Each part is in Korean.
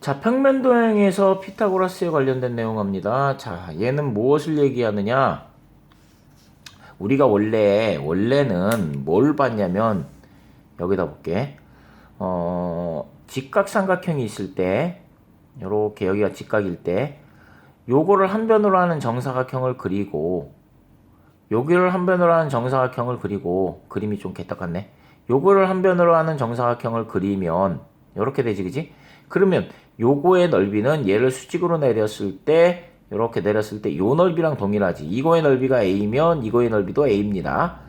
자, 평면도형에서 피타고라스에 관련된 내용입니다. 자, 얘는 무엇을 얘기하느냐? 우리가 원래, 원래는 뭘 봤냐면, 여기다 볼게. 어, 직각삼각형이 있을 때, 요렇게 여기가 직각일 때, 요거를 한 변으로 하는 정사각형을 그리고, 여기를 한 변으로 하는 정사각형을 그리고, 그림이 좀 개떡 같네. 요거를 한 변으로 하는 정사각형을 그리면, 요렇게 되지, 그지? 그러면 요거의 넓이는 얘를 수직으로 내렸을 때 이렇게 내렸을 때 요 넓이랑 동일하지. 이거의 넓이가 a면 이거의 넓이도 a입니다.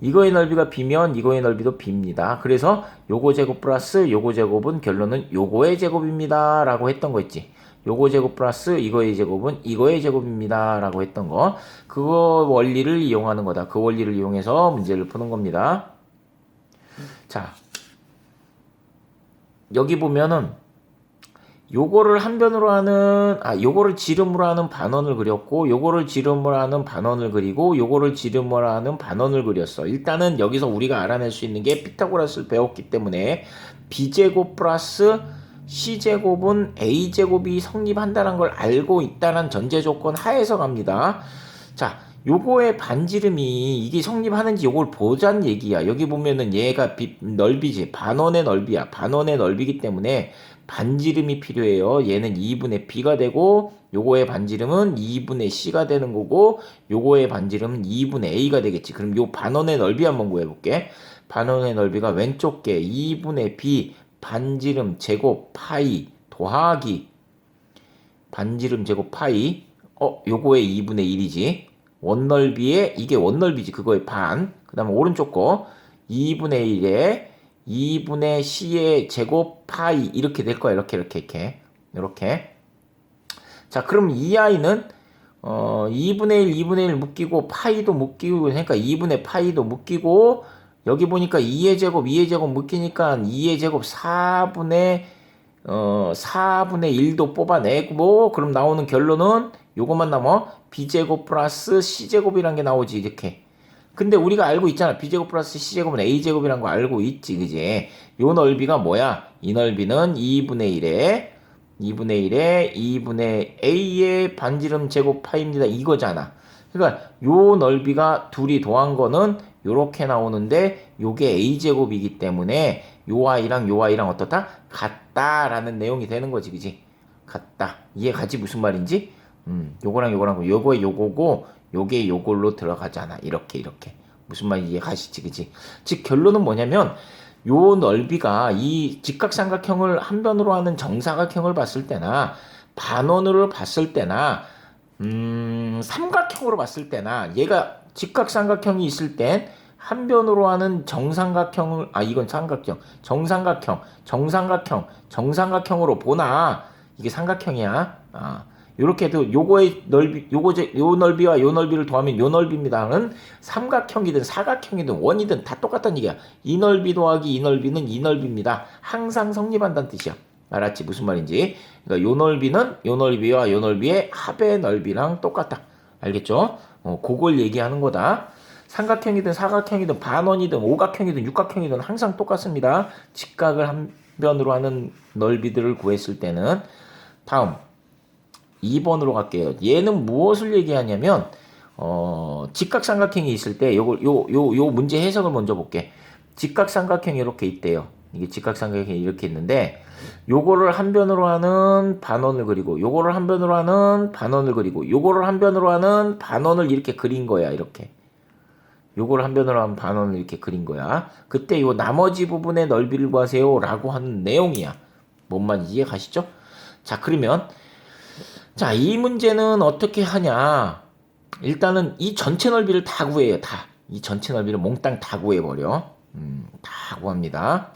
이거의 넓이가 b면 이거의 넓이도 b입니다. 그래서 요거 제곱 플러스 요거 제곱은 결론은 요거의 제곱입니다. 라고 했던 거 있지. 요거 제곱 플러스 이거의 제곱은 이거의 제곱입니다. 라고 했던 거. 그거 원리를 이용하는 거다. 그 원리를 이용해서 문제를 푸는 겁니다. 자. 여기 보면은 요거를 한 변으로 하는 아 요거를 지름으로 하는 반원을 그렸고 요거를 지름으로 하는 반원을 그리고 요거를 지름으로 하는 반원을 그렸어. 일단은 여기서 우리가 알아낼 수 있는 게 피타고라스를 배웠기 때문에 b제곱 플러스 c제곱은 a제곱이 성립한다는 걸 알고 있다는 전제 조건 하에서 갑니다. 자, 요거의 반지름이 이게 성립하는지 요걸 보자는 얘기야. 여기 보면은 얘가 비, 넓이지. 반원의 넓이야. 반원의 넓이기 때문에 반지름이 필요해요. 얘는 2분의 b가 되고 요거의 반지름은 2분의 c가 되는 거고 요거의 반지름은 2분의 a가 되겠지. 그럼 요 반원의 넓이 한번 구해 볼게. 반원의 넓이가 왼쪽 게 2분의 b 반지름 제곱 파이 더하기 반지름 제곱 파이 어 요거의 2분의 1이지. 원넓이에 이게 원넓이지 그거의 반. 그 다음에 오른쪽 거 2분의 1에 2분의 c의 제곱 파이 이렇게 될 거야. 이렇게 이렇게 이렇게 이렇게. 자, 그럼 이 아이는 어 2분의 1, 2분의 1 묶이고 파이도 묶이고 그러니까 2분의 파이도 묶이고 여기 보니까 2의 제곱, 2의 제곱 묶이니까 2의 제곱 4분의 어 4분의 1도 뽑아내고 그럼 나오는 결론은 요것만 남아 b제곱 플러스 c제곱이란 게 나오지 이렇게. 근데 우리가 알고 있잖아. b제곱 플러스 c제곱은 a제곱이란 거 알고 있지. 그지? 요 넓이가 뭐야? 이 넓이는 2분의 1에 2분의 1에 2분의 a의 반지름 제곱 파입니다. 이거잖아. 그러니까 요 넓이가 둘이 더한 거는 요렇게 나오는데 요게 a제곱이기 때문에 요 아이랑 요 아이랑 어떻다? 같다라는 내용이 되는 거지. 그지? 같다. 이해가지 무슨 말인지? 음, 요거랑 요거랑 요거에 요거고 요게 요걸로 들어가잖아. 이렇게 이렇게. 무슨 말인지 이해가시지, 그지? 즉 결론은 뭐냐면 요 넓이가 이 직각삼각형을 한 변으로 하는 정사각형을 봤을 때나 반원으로 봤을 때나 음, 삼각형으로 봤을 때나 얘가 직각삼각형이 있을 땐 한 변으로 하는 정삼각형을 아 이건 삼각형. 정삼각형 정삼각형 정삼각형으로 보나? 이게 삼각형이야. 아 요렇게 해도 요거의 넓이 요거 요 넓이와 요 넓이를 더하면 요 넓이입니다는 삼각형이든 사각형이든 원이든 다 똑같다는 얘기야. 이 넓이 더하기 이 넓이는 이 넓이입니다. 항상 성립한다는 뜻이야. 알았지? 무슨 말인지. 그러니까 요 넓이는 요 넓이와 요 넓이의 합의 넓이랑 똑같다. 알겠죠? 어 그걸 얘기하는 거다 삼각형이든 사각형이든 반원이든 오각형이든 육각형이든 항상 똑같습니다. 직각을 한 변으로 하는 넓이들을 구했을 때는 다음 2번으로 갈게요. 얘는 무엇을 얘기하냐면 어, 직각 삼각형이 있을 때 요걸 요요 요 문제 해석을 먼저 볼게. 직각 삼각형이 이렇게 있대요. 이게 직각 삼각형이 이렇게 있는데 요거를 한 변으로 하는 반원을 그리고 요거를 한 변으로 하는 반원을 그리고 요거를 한 변으로 하는 반원을 이렇게 그린 거야. 이렇게. 요걸 한 변으로 한 반원을 이렇게 그린 거야. 그때 요 나머지 부분의 넓이를 구하세요. 라고 하는 내용이야. 뭔 말인지 이해 가시죠? 자, 그러면, 자, 이 문제는 어떻게 하냐. 일단은 이 전체 넓이를 다 구해요. 다. 이 전체 넓이를 몽땅 다 구해버려. 음, 다 구합니다.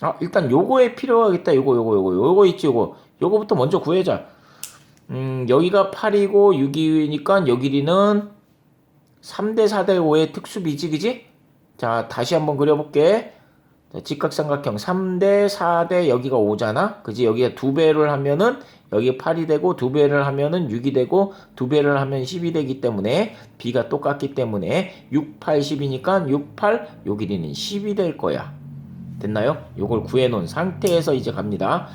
아, 일단 요거에 필요하겠다. 요거, 요거, 요거, 요거 있지, 요거. 요거부터 먼저 구해자. 음, 여기가 8이고 6이니까 여 길이는 3대 4대 5의 특수비지, 그지? 자, 다시 한번 그려볼게. 자, 직각삼각형 3대 4대 여기가 5잖아? 그지? 여기가 두 배를 하면은 여기 8이 되고 두 배를 하면은 6이 되고 두 배를 하면 10이 되기 때문에 b가 똑같기 때문에 6, 8, 10이니까 6, 8, 요 길이는 10이 될 거야. 됐나요? 요걸 구해 놓은 상태에서 이제 갑니다.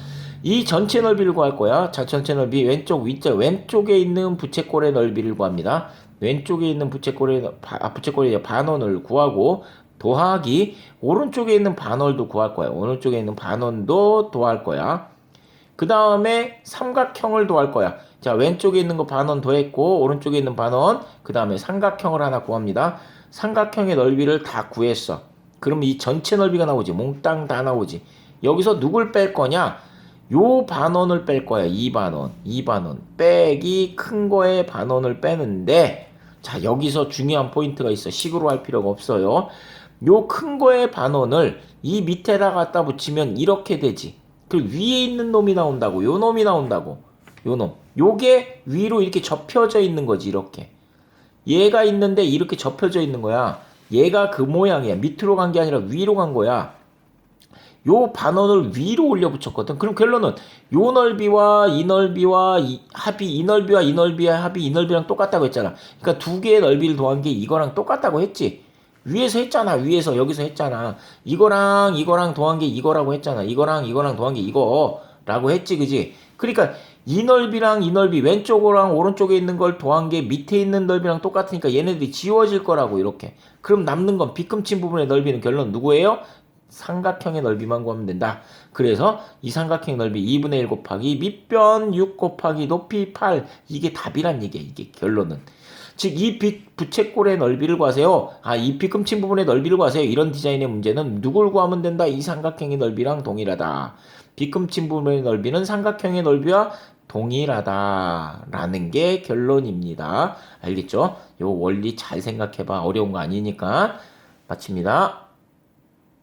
이 전체 넓이를 구할 거야. 자, 전체 넓이 왼쪽 위자 왼쪽에 있는 부채꼴의 넓이를 구합니다. 왼쪽에 있는 부채꼴의 바- 아, 부채꼴의 반원을 구하고 더하기 오른쪽에 있는 반원도 구할 거야. 오른쪽에 있는 반원도 더할 거야. 그 다음에 삼각형을 더할 거야. 자, 왼쪽에 있는 거 반원 더했고, 오른쪽에 있는 반원, 그 다음에 삼각형을 하나 구합니다. 삼각형의 넓이를 다 구했어. 그럼 이 전체 넓이가 나오지. 몽땅 다 나오지. 여기서 누굴 뺄 거냐? 요 반원을 뺄 거야. 2반원. 2반원. 빼기 큰 거의 반원을 빼는데, 자, 여기서 중요한 포인트가 있어. 식으로 할 필요가 없어요. 요 큰 거의 반원을 이 밑에다 갖다 붙이면 이렇게 되지. 그 위에 있는 놈이 나온다고. 요 놈이 나온다고. 요 놈. 요게 위로 이렇게 접혀져 있는 거지, 이렇게. 얘가 있는데 이렇게 접혀져 있는 거야. 얘가 그 모양이야. 밑으로 간 게 아니라 위로 간 거야. 요 반원을 위로 올려 붙였거든. 그럼 결론은 요 넓이와 이 넓이와 이 합이 이 넓이와 이 넓이와 합이 이 넓이랑 똑같다고 했잖아. 그러니까 두 개의 넓이를 더한 게 이거랑 똑같다고 했지. 위에서 했잖아. 위에서 여기서 했잖아. 이거랑 이거랑 더한 게 이거라고 했잖아. 이거랑 이거랑 더한 게 이거라고 했지, 그지? 그러니까 이 넓이랑 이 넓이 왼쪽이랑 오른쪽에 있는 걸 더한 게 밑에 있는 넓이랑 똑같으니까 얘네들이 지워질 거라고 이렇게. 그럼 남는 건 빗금친 부분의 넓이는 결론 누구예요? 삼각형의 넓이만 구하면 된다. 그래서 이 삼각형 넓이 2분의 1 곱하기 밑변 6 곱하기 높이 8 이게 답이란 얘기야. 이게 결론은. 즉 이 부채꼴의 넓이를 구하세요. 아, 이 빗금친 부분의 넓이를 구하세요. 이런 디자인의 문제는 누굴 구하면 된다. 이 삼각형의 넓이랑 동일하다. 빗금친 부분의 넓이는 삼각형의 넓이와 동일하다라는 게 결론입니다. 알겠죠? 요 원리 잘 생각해봐. 어려운 거 아니니까. 마칩니다.